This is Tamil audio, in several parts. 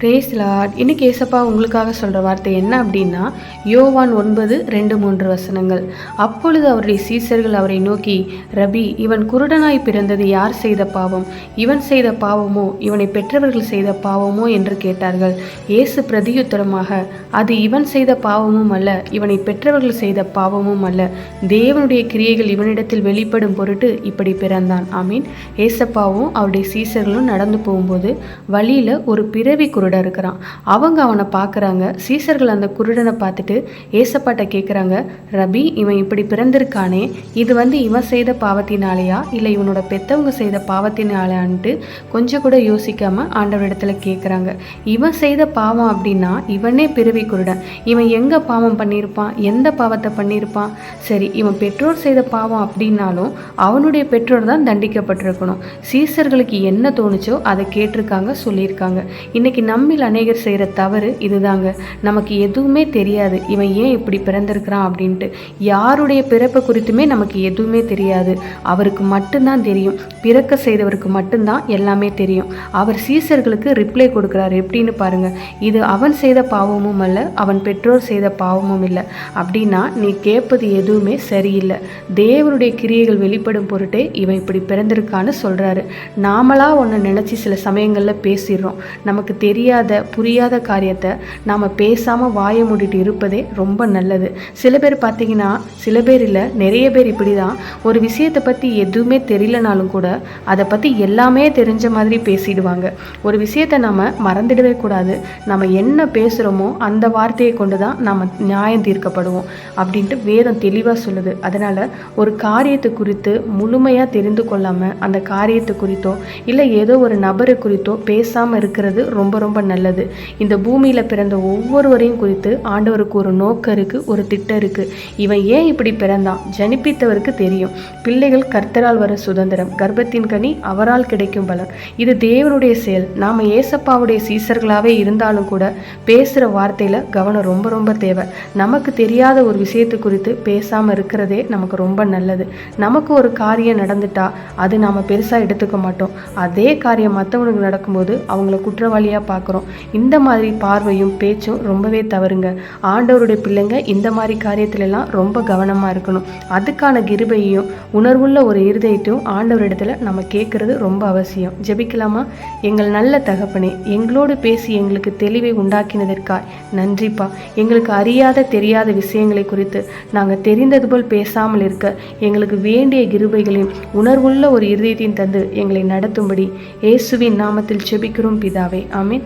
பிரேஸ் லார்ட் இன்னைக்கு ஏசப்பா உங்களுக்காக சொல்கிற வார்த்தை என்ன அப்படின்னா யோவான் ஒன்பது ரெண்டு மூன்று வசனங்கள். அப்பொழுது அவருடைய சீசர்கள் அவரை நோக்கி ரபி இவன் குருடனாய் பிறந்தது யார் செய்த பாவம்? இவன் செய்த பாவமோ இவனை பெற்றவர்கள் செய்த பாவமோ? என்று கேட்டார்கள். இயேசு பிரதியுத்தரமாக அது இவன் செய்த பாவமும் அல்ல இவனை பெற்றவர்கள் செய்த பாவமும் அல்ல. தேவனுடைய கிரியைகள் இவனிடத்தில் வெளிப்படும் பொருட்டு இப்படி பிறந்தான். ஆமீன். ஏசப்பாவும் அவருடைய சீசர்களும் நடந்து போகும்போது வழியில் ஒரு பிறவி குரு குருடன் இருக்கிறான். அவங்க அவனை பார்க்குறாங்க. சீசர்கள் அந்த குருடனை பார்த்துட்டு ஏசப்பாட்ட கேட்குறாங்க ரபி இவன் இப்படி பிறந்திருக்கானே. இது வந்து இவன் செய்த பாவத்தினாலேயா? இல்லை இவனோட பெத்தவங்க செய்த பாவத்தினாலான்ட்டு கொஞ்சம் கூட யோசிக்காம ஆண்டவரிடத்துல கேட்குறாங்க இவன் செய்த பாவம் அப்படின்னா இவனே பிறவி குருடன். இவன் எங்கே பாவம் பண்ணியிருப்பான் எந்த பாவத்தை பண்ணியிருப்பான் சரி இவன் பெற்றோர் செய்த பாவம் அப்படின்னாலும் அவனுடைய பெற்றோர் தான் தண்டிக்கப்பட்டிருக்கணும். சீசர்களுக்கு என்ன தோணுச்சோ அதை கேட்டிருக்காங்க சொல்லியிருக்காங்க. இன்னைக்கு நம்மில் அநேகர் செய்கிற தவறு இதுதாங்க. நமக்கு எதுவுமே தெரியாது. இவன் ஏன் இப்படி பிறந்திருக்கிறான் அப்படின்ட்டு. யாருடைய பிறப்பை குறித்துமே நமக்கு எதுவுமே தெரியாது. அவருக்கு மட்டும்தான் தெரியும். பிறக்க செய்தவருக்கு மட்டும்தான் எல்லாமே தெரியும். அவர் சீசர்களுக்கு ரிப்ளை கொடுக்குறாரு. எப்படின்னு பாருங்க. இது அவன் செய்த பாவமும் அல்ல அவன் பெற்றோர் செய்த பாவமும் இல்லை. அப்படின்னா நீ கேட்பது எதுவுமே சரியில்லை. தேவனுடைய கிரியைகள் வெளிப்படும் பொருட்டே இவன் இப்படி பிறந்திருக்கான்னு சொல்கிறாரு நாமளா ஒன்று நினச்சி சில சமயங்களில் பேசிடுறோம். நமக்கு தெரியாத புரியாத காரியத்தை நாம் பேசாமல் வாயை மூடிட்டு இருப்பதே ரொம்ப நல்லது. சில பேர் பார்த்தீங்கன்னா சில பேர் இல்லை நிறைய பேர் இப்படி தான் ஒரு விஷயத்தை பற்றி எதுவுமே தெரியலனாலும் கூட அதை பற்றி எல்லாமே தெரிஞ்ச மாதிரி பேசிடுவாங்க. ஒரு விஷயத்தை நாம் மறந்துடவே கூடாது. நம்ம என்ன பேசுகிறோமோ அந்த வார்த்தையை கொண்டு தான் நம்ம நியாயம் தீர்க்கப்படுவோம் அப்படின்ட்டு வேதம் தெளிவாக சொல்லுது. அதனால் ஒரு காரியத்தை குறித்து முழுமையாக தெரிந்து கொள்ளாமல் அந்த காரியத்தை குறித்தோ இல்லை ஏதோ ஒரு நபரை குறித்தோ பேசாமல் இருக்கிறது ரொம்ப ரொம்ப ரொம்ப நல்லது. இந்த பூமியில் பிறந்த ஒவ்வொருவரையும் குறித்து ஆண்டவருக்கு ஒரு நோக்கம் இருக்குது ஒரு திட்டம் இருக்குது இவன் ஏன் இப்படி பிறந்தான்? ஜனிப்பித்தவருக்கு தெரியும். பிள்ளைகள் கர்த்தரால் வர சுதந்திரம் கர்ப்பத்தின் கனி அவரால் கிடைக்கும் பலன். இது தேவனுடைய செயல். நாம் ஏசப்பாவுடைய சீசர்களாகவே இருந்தாலும் கூட பேசுகிற வார்த்தையில் கவனம் ரொம்ப ரொம்ப தேவை. நமக்கு தெரியாத ஒரு விஷயத்தை குறித்து பேசாமல் இருக்கிறதே நமக்கு ரொம்ப நல்லது. நமக்கு ஒரு காரியம் நடந்துட்டா அது நாம் பெருசாக எடுத்துக்க மாட்டோம். அதே காரியம் மற்றவனுக்கு நடக்கும்போது அவங்கள குற்றவாளியாக பார்க்குறோம். இந்த மாதிரி பார்வையும் பேச்சும் ரொம்பவே தவறுங்க. ஆண்டவருடைய பிள்ளைங்க இந்த மாதிரி காரியத்திலலாம் ரொம்ப கவனமாக இருக்கணும். அதுக்கான கிருபையையும் உணர்வுள்ள ஒரு இருதயத்தையும் ஆண்டவரிடத்துல நம்ம கேட்குறது ரொம்ப அவசியம். ஜெபிக்கலாமா? எங்கள் நல்ல தகப்பனே எங்களோடு பேசி எங்களுக்கு தெளிவை உண்டாக்கினதற்காய் நன்றிப்பா. எங்களுக்கு அறியாத தெரியாத விஷயங்களை குறித்து நாங்கள் தெரிந்தது போல் பேசாமல் இருக்க எங்களுக்கு வேண்டிய கிருபைகளையும் உணர்வுள்ள ஒரு இருதயத்தையும் தந்து எங்களை நடத்தும்படி இயேசுவின் நாமத்தில் செபிக்கிறோம் பிதாவே. ஆமீன்.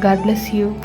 God bless you.